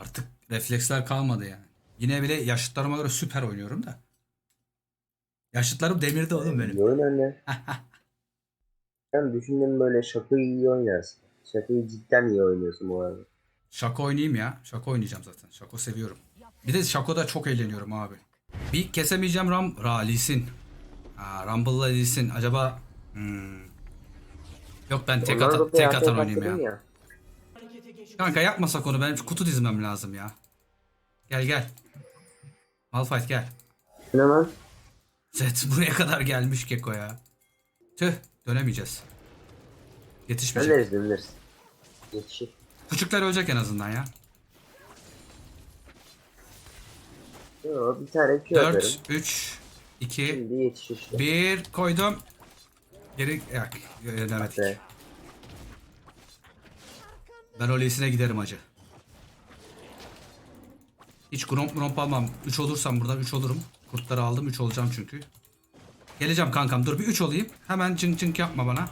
Artık refleksler kalmadı yani. Yine bile yaşıtlarıma göre süper oynuyorum da. Yaşıtlarım demirde oğlum benim. Oyun anne. Ben düşündüm böyle şakayı iyi oynarsın. Şakayı cidden iyi oynuyorsun bu arada. Şako oynayayım ya. Şako oynayacağım zaten. Şako seviyorum. Bir de Şako'da çok eğleniyorum abi. Bir kesemeyeceğim Ram Ra Lee Sin. Ha, Rumble'la Lee Sin. Acaba hmm. Yok ben tek, ata, tek atan oynayayım patladın ya. Kanka yapmasak onu. Benim kutu dizmem lazım ya. Gel gel. Malphite gel. Ne lan? Zed buraya kadar gelmiş Keko ya. Tüh dönemeyeceğiz. Yetişmeyecek. Döneriz döneriz. Yetişir. Küçükler ölecek en azından ya. Yo, bir tane Q atarım. 4, 3, 2, Şimdi yetişir işte. 1 koydum. Geri yok. Yönemedik. Be. Ben o Lee'sine giderim acı. Hiç gromp gromp almam. 3 olursam buradan 3 olurum. Kurtları aldım 3 olacağım çünkü. Geleceğim kankam dur bir 3 olayım. Hemen cink cink yapma bana.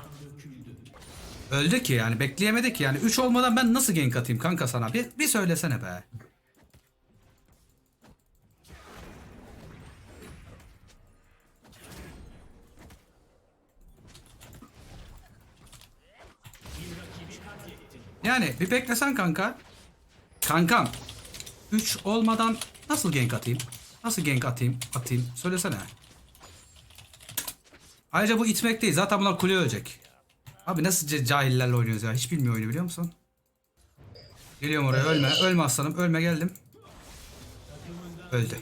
Öldü ki yani bekleyemedi ki yani 3 olmadan ben nasıl gank atayım kanka sana bir, bir söylesene be. Yani bir beklesen kanka. Kankam. 3 olmadan nasıl gank atayım? Nasıl gank atayım? Atayım. Söylesene. Ayrıca bu itmek değil. Zaten bunlar kule ölecek. Abi nasıl cahillerle oynuyoruz ya? Hiç bilmiyor oyunu biliyor musun? Geliyorum oraya ölme. Ölme aslanım. Ölme geldim. Öldü.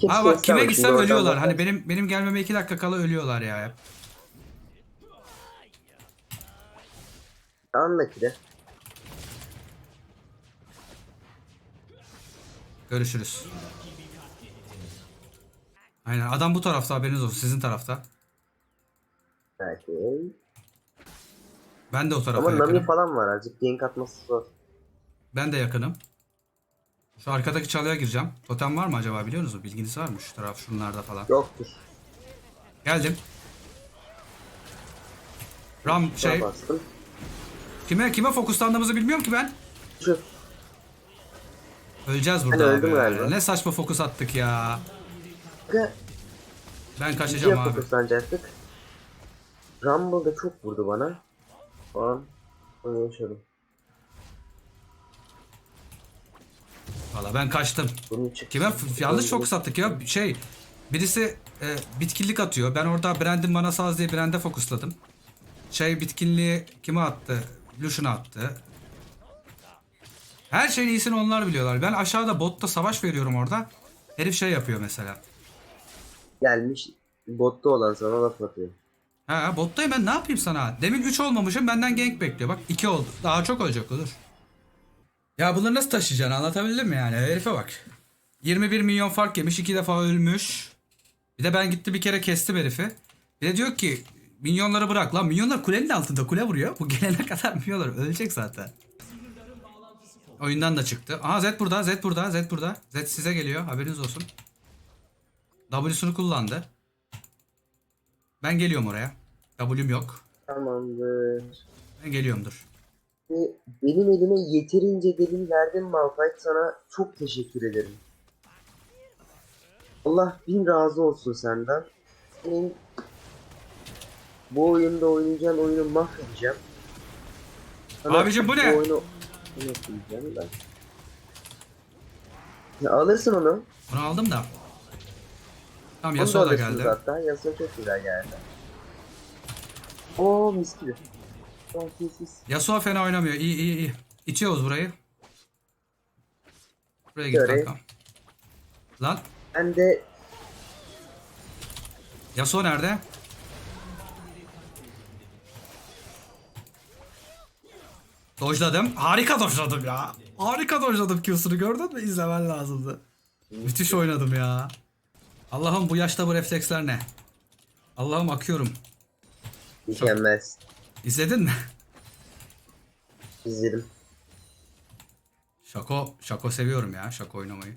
Kez Aa bak kime gitsem ölüyorlar. Hani benim benim gelmeme 2 dakika kala ölüyorlar ya. Anla ki de. Görüşürüz. Aynen adam bu tarafta haberiniz olsun. Sizin tarafta. Belki. Ben de o tarafa Ama Nami yakınım. falan var azıcık gank atması zor. Ben de yakınım. Şu arkadaki çalıya gireceğim. Totem var mı acaba biliyor musunuz? Bilginiz var mı? Şu taraf şunlarda falan. Yoktur. Geldim. Ram Şey. şey Bastım. kime kime fokuslandığımızı bilmiyorum ki ben. Şu. Öleceğiz burada öldüm abi. galiba. Ne saçma fokus attık ya. Kanka, Ben kaçacağım ikiye abi. fokuslanacaktık. Rumble da çok vurdu bana. O an onu yaşadım. Valla ben kaçtım. Bunun. Kime f- yanlış fokus attık ya. Şey birisi e, bitkinlik atıyor. Ben orada Brand'in bana saz diye Brand'e fokusladım. Şey bitkinliği kime attı? Lucian'a attı. Her şeyin iyisini onlar biliyorlar. Ben aşağıda botta savaş veriyorum orada. Herif şey yapıyor mesela. Gelmiş botta olan sana laf atıyor. Ha bottayım ben ne yapayım sana? Demin 3 olmamışım benden gank bekliyor. Bak 2 oldu. Daha çok olacak olur. Ya bunları nasıl taşıyacaksın anlatabildim mi yani? Herife bak. 21 milyon fark yemiş. iki defa ölmüş. Bir de ben gitti bir kere kestim herifi. Bir de diyor ki minyonları bırak. Lan minyonlar kulenin altında kule vuruyor. Bu gelene kadar minyonlar ölecek zaten. Oyundan da çıktı. Aha Z burada, Z burada, Z burada. Z size geliyor. Haberiniz olsun. W'sunu kullandı. Ben geliyorum oraya. W'm yok. Tamamdır. Ben geliyorum dur. Ve benim elime yeterince delil verdin Malphite sana çok teşekkür ederim. Allah bin razı olsun senden. Senin bu oyunda oynayacağın oyunu mahvedeceğim. Sana Abicim bu ne? oyunu oynatmayacağım ben. Ya alırsın onu. Bunu aldım da. Tamam Yasuo da geldi. hatta. Yasuo çok güzel geldi. Oo mis gibi. Mis mis. Yasuo fena oynamıyor. İyi iyi iyi. İçiyoruz burayı. Buraya git Şöyle. kankam. Lan Ben de Yasuo nerede? Dojladım. Harika dojladım ya. Harika dojladım Q'sunu gördün mü? İzlemen lazımdı. Müthiş oynadım ya. Allah'ım bu yaşta bu refleksler ne? Allah'ım akıyorum. mükemmel. İzledin mi? İzledim. Şako, şako seviyorum ya şako oynamayı.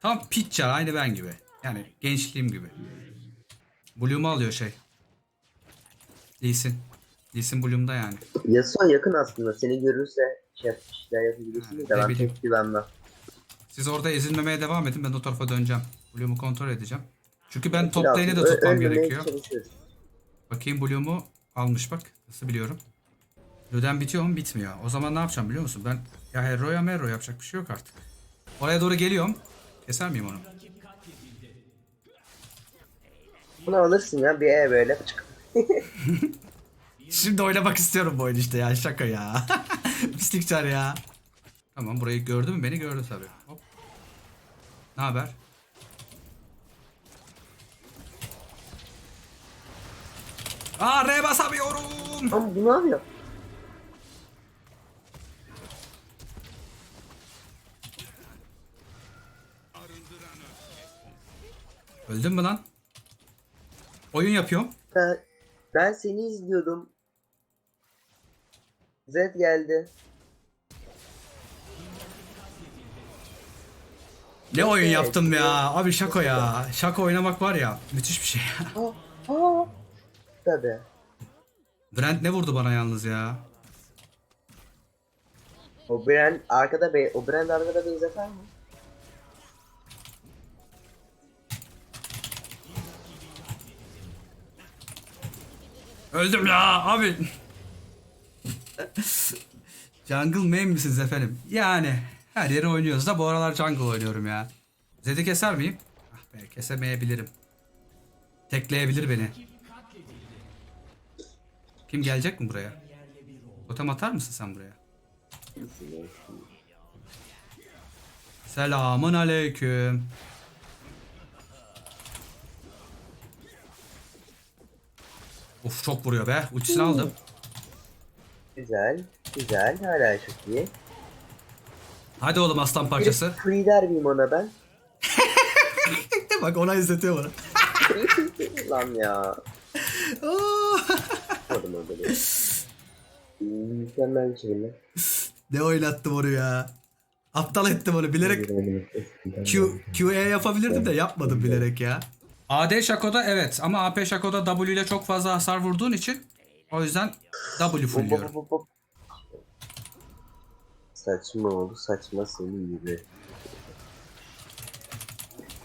Tam pitcher aynı ben gibi. Yani gençliğim gibi. Bloom'u alıyor şey. Lee Sin. Lee Sin Bloom'da yani. Yasuo yakın aslında. Seni görürse şey yap- şeyler yapabilirsin de ben bileyim. pek güvenmem. Siz orada ezilmemeye devam edin. Ben o tarafa döneceğim. Bloom'u kontrol edeceğim. Çünkü ben top lane'e de tutmam gerekiyor. Bakayım Bloom'u almış bak. Nasıl biliyorum. Luden bitiyor mu? Bitmiyor. O zaman ne yapacağım biliyor musun? Ben ya Hero ya Mero yapacak bir şey yok artık. Oraya doğru geliyorum. Keser miyim onu? Bunu alırsın ya bir E böyle. Çık. Şimdi oynamak istiyorum bu oyunu işte ya. Şaka ya. Pislik çar ya. Tamam burayı gördü mü? Beni gördü tabii. Hop. Ne haber? Aa R basamıyorum. Ama bu ne yapıyor? Öldün mü lan? Oyun yapıyorum. Ben, ben seni izliyordum. Zed geldi. Ne oyun Evet, yaptım ya. evet. Abi şaka ya. Şaka oynamak var ya. Müthiş bir şey. Aa, aa. Tabii. Brent ne vurdu bana yalnız ya. O brand arkada be o brand arkada base atar mı? Öldüm ya abi. jungle main misiniz efendim? Yani her yere oynuyoruz da bu aralar jungle oynuyorum ya. Zed'i keser miyim? Ah be kesemeyebilirim. Tekleyebilir beni. Kim gelecek mi buraya? Totem atar mısın sen buraya? Selamun aleyküm. Uf çok vuruyor be. Ultisini aldım. Güzel. Güzel. Hala çok iyi. Hadi oğlum aslan parçası. Bir free der miyim ona ben? Bak ona izletiyor bana. Lan ya. Pardon orada bir. Mükemmel bir çevirme. ne oynattım onu ya. Aptal ettim onu bilerek Q, QE yapabilirdim de yapmadım bilerek ya. AD Shaco'da evet ama AP Shaco'da W ile çok fazla hasar vurduğun için o yüzden W Hop, hop, fullliyorum. hop, hop. Saçma oldu. Saçma senin gibi.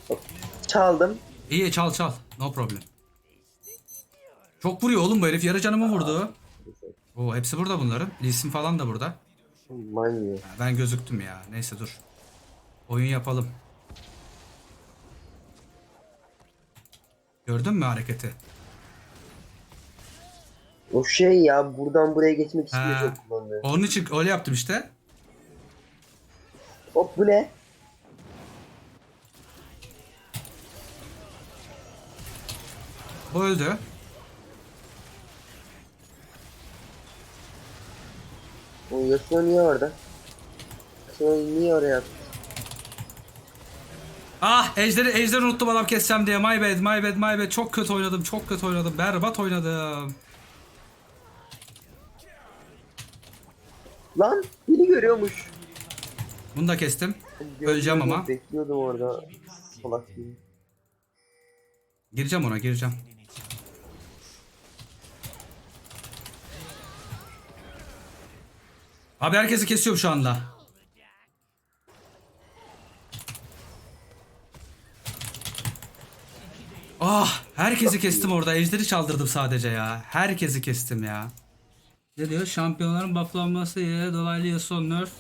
Hop. Çaldım. İyi çal çal. No problem. Çok vuruyor oğlum bu herif. Yarı canımı vurdu. Oo hepsi burada bunların. Lee Sin falan da burada. Manyak. Ha, Ben gözüktüm ya. Neyse dur. Oyun yapalım. Gördün mü hareketi? O şey ya buradan buraya geçmek için de Ha. çok kullanılıyor. Onun için öyle yaptım işte. Hop bu ne? Bu öldü. O Yasuo niye orada? Yasuo niye oraya attı? Ah ejderi, ejderi unuttum adam keseceğim diye. My bad, my bad, my bad. Çok kötü oynadım, çok kötü oynadım. Berbat oynadım. Lan beni görüyormuş. Bunu da kestim. Öleceğim ama. Bekliyordum orada. Salak gibi. Gireceğim ona, gireceğim. Abi herkesi kesiyorum şu anda. Ah, herkesi kestim orada. Ejderi çaldırdım sadece ya. Herkesi kestim ya. Ne diyor? Şampiyonların bufflanması ile dolaylı Yasuo nerf.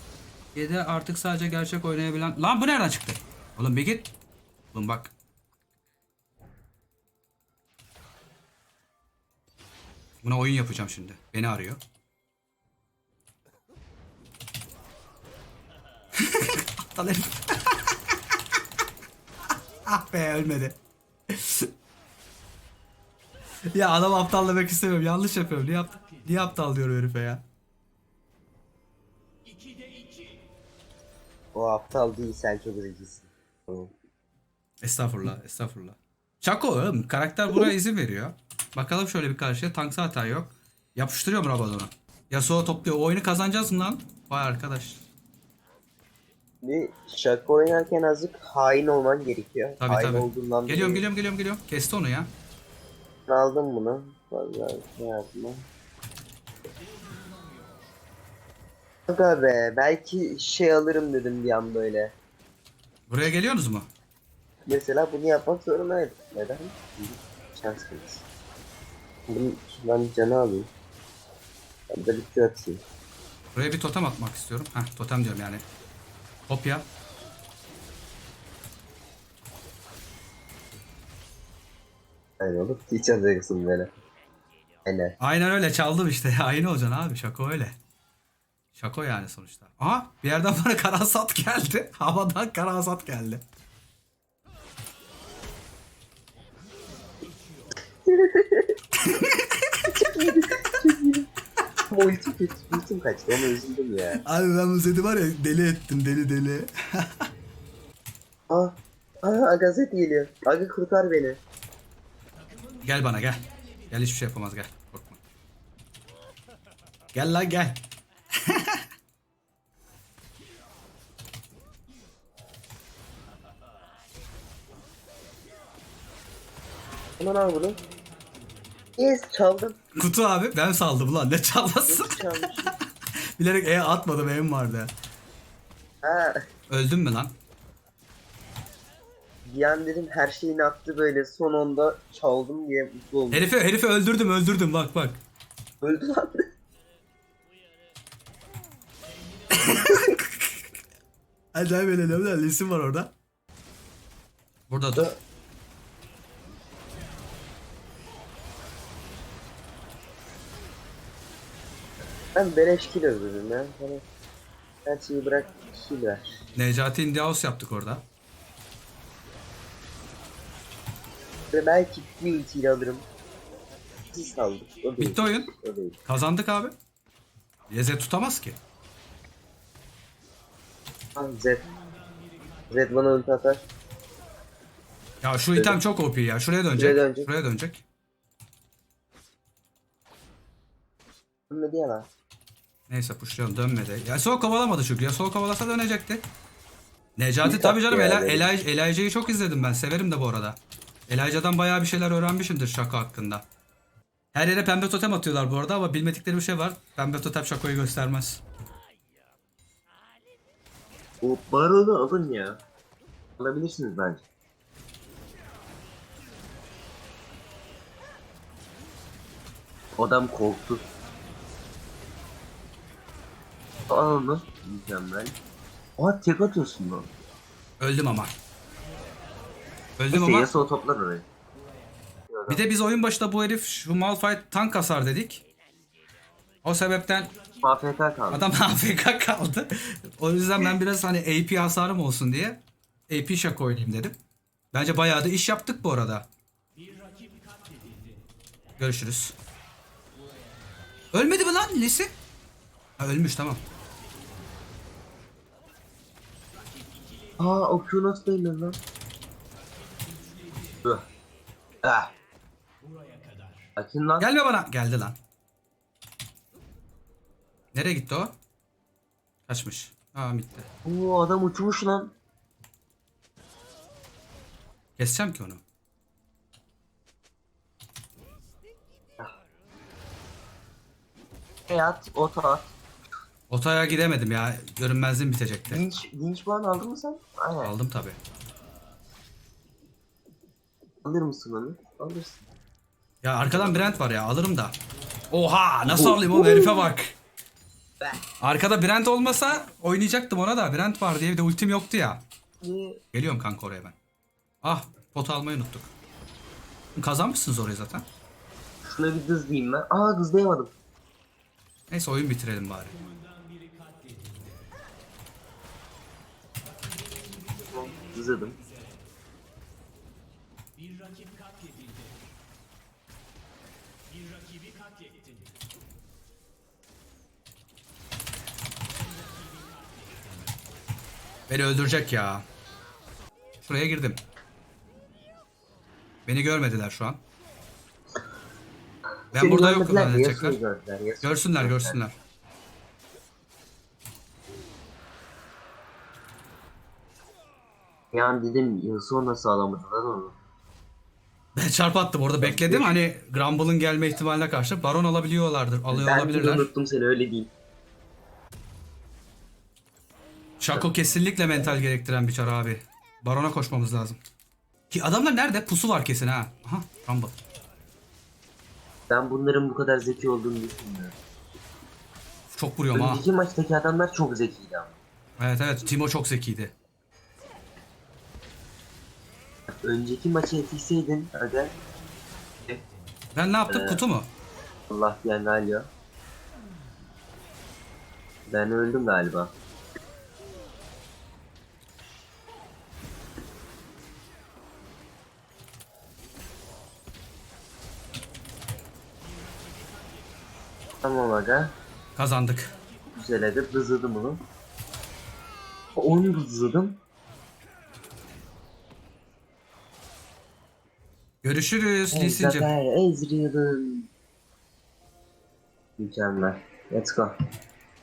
7 artık sadece gerçek oynayabilen... Lan bu nereden çıktı? Oğlum bir git. Oğlum bak. Buna oyun yapacağım şimdi. Beni arıyor. Aptal herif. ah be ölmedi. ya adam aptal demek istemiyorum. Yanlış yapıyorum. Niye, aptal, niye aptal diyorum herife ya? O aptal değil sen çok zekisin. Estağfurullah, estağfurullah. Çako oğlum. Karakter buna izin veriyor. Bakalım şöyle bir karşıya. Tank zaten yok. Yapıştırıyor mu Rabadon'u? Yasuo topluyor. O oyunu kazanacağız mı lan? Vay arkadaş. Bir şaka oynarken azıcık hain olman gerekiyor. Tabii hain tabii. olduğundan Geliyorum dolayı. geliyorum geliyorum geliyorum. Kesti onu ya. Aldım bunu. Vallahi ne yapma. Aga be belki şey alırım dedim bir an böyle. Buraya geliyorsunuz mu? Mesela bunu yapmak zorundayım. Neden? Şans kırmızı. Bunu ben canı alayım. Ben de bir atayım. Buraya bir totem atmak istiyorum. Heh totem diyorum yani. Kopya. Aynen olur. Hiç alacaksın beni. Aynen. Aynen öyle çaldım işte. Aynı olacaksın abi. Şako öyle. Şako yani sonuçta. Aha bir yerden bana karasat geldi. Havadan karasat geldi. Ama ultim kötü. Ultim kaçtı. Ona üzüldüm ya. Abi ben bu seti var ya deli ettim deli deli. Aa. Aa gazet geliyor. Aga kurtar beni. Gel bana gel. Gel hiçbir şey yapamaz gel. Korkma. Gel lan gel. Hemen al bunu. Yes çaldım. Kutu abi ben saldım lan ne çalmasın. Çalmışım? Bilerek E atmadım E'm vardı. ha. Öldün mü lan? An dedim her şeyini attı böyle son anda çaldım diye mutlu oldum. Herifi herifi öldürdüm öldürdüm bak bak. Öldü lan. Acayip eğleniyorum da lisim var orada. Burada dur. Ben beleş kill özledim ya. Bana her şeyi bırak kill ver. Necati Indiaus yaptık orada. Ve belki bir ultiyle alırım. Siz kaldık. O değil. Bitti oyun. O değil. Kazandık abi. Yeze tutamaz ki. Ah Zed. Zed bana ulti atar. Ya şu item çok OP ya. Şuraya dönecek. Şuraya dönecek. Şuraya dönecek. Ölmedi ya lan. Neyse pushlayalım dönmedi. Ya sol kovalamadı çünkü. Ya sol kovalasa dönecekti. Necati İyi tabii canım taktı Eli- yani. Eli- Elijah'yı çok izledim ben. Severim de bu arada. Elijah'dan bayağı bir şeyler öğrenmişimdir şaka hakkında. Her yere pembe totem atıyorlar bu arada ama bilmedikleri bir şey var. Pembe totem şakoyu göstermez. O baronu alın ya. Alabilirsiniz bence. Adam korktu. Al onu. Mükemmel. Aa tek atıyorsun lan. Öldüm ama. Öldüm ama. Yasuo toplar orayı. Bir de biz oyun başında bu herif şu Malphite tank kasar dedik. O sebepten AFK kaldı. adam AFK kaldı. O yüzden ben biraz hani AP hasarım olsun diye AP şaka oynayayım dedim. Bence bayağı da iş yaptık bu arada. Görüşürüz. Ölmedi mi lan Lisi? Ha, ölmüş tamam. Aa o Q nasıl değmedi lan? Ah. Akin lan. Gelme bana. Geldi lan. Nereye gitti o? Kaçmış. Aa bitti. Oo adam uçmuş lan. Keseceğim ki onu. E at, ota at. Otaya gidemedim ya. Görünmezliğim bitecekti. Dinç, dinç puan aldın mı sen? Aynen. Aldım tabi. Alır mısın onu? Alırsın. Ya arkadan Brent var ya alırım da. Oha nasıl alayım oğlum herife bak. Arkada Brent olmasa oynayacaktım ona da. Brent var diye bir de ultim yoktu ya. Geliyorum kanka oraya ben. Ah pot almayı unuttuk. Kazanmışsınız orayı zaten. Şuna bir hız diyeyim ben. Aa hızlayamadım. Neyse oyun bitirelim bari. Hızladım. Beni öldürecek ya. Şuraya girdim. Beni görmediler şu an. Ben Seni burada yokum gördüler, Yasuo'yu Görsünler görsünler. Yani dedim Yasuo nasıl alamadı lan onu? Ben çarp attım orada bekledim hani Grumble'ın gelme ihtimaline karşı baron alabiliyorlardır. Alıyor ben olabilirler. unuttum seni öyle değil. Şako kesinlikle mental gerektiren bir çar abi. Barona koşmamız lazım. Ki adamlar nerede? Pusu var kesin ha. Aha Rumble. Ben bunların bu kadar zeki olduğunu düşünmüyorum. Çok vuruyorum ha. Önceki maçtaki adamlar çok zekiydi ama. Evet evet Timo çok zekiydi. Önceki maçı yetişseydin aga Ben ne yaptım? Ee, Kutu mu? Allah diyen Galio. Ben öldüm galiba. Tamam aga. Kazandık. Güzel edip hızladım onu. Onu hızladım. Görüşürüz Lisin'cim. Zafer Ezreal'ın. Mükemmel. Let's go.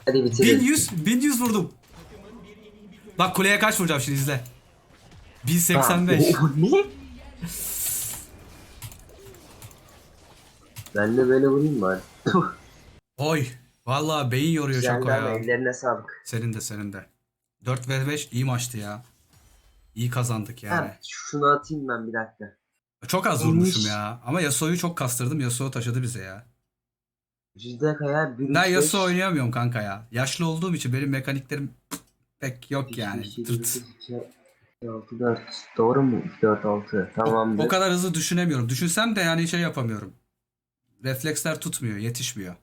Hadi bitirelim. 1100, 1100 vurdum. Bak kuleye kaç vuracağım şimdi izle. 1085. Aa, o- o ne? Ben de böyle vurayım bari. Oy. Vallahi beyin yoruyor Şako Güzeldi ama ya. ellerine sağlık. Senin de senin de. 4 ve 5 iyi maçtı ya. İyi kazandık yani. Ha, şunu atayım ben bir dakika. Çok az Olmuş. vurmuşum ya. Ama Yasuo'yu çok kastırdım. Yasuo taşıdı bize ya. Yüzde kaya bir Ben üç, Yasuo beş, oynayamıyorum kanka ya. Yaşlı olduğum için benim mekaniklerim pek yok yani. Tırt. sekiz, iki, altı, dört. Doğru mu? 4 6. Tamamdır. O kadar hızlı düşünemiyorum. Düşünsem de yani şey yapamıyorum. Refleksler tutmuyor, yetişmiyor.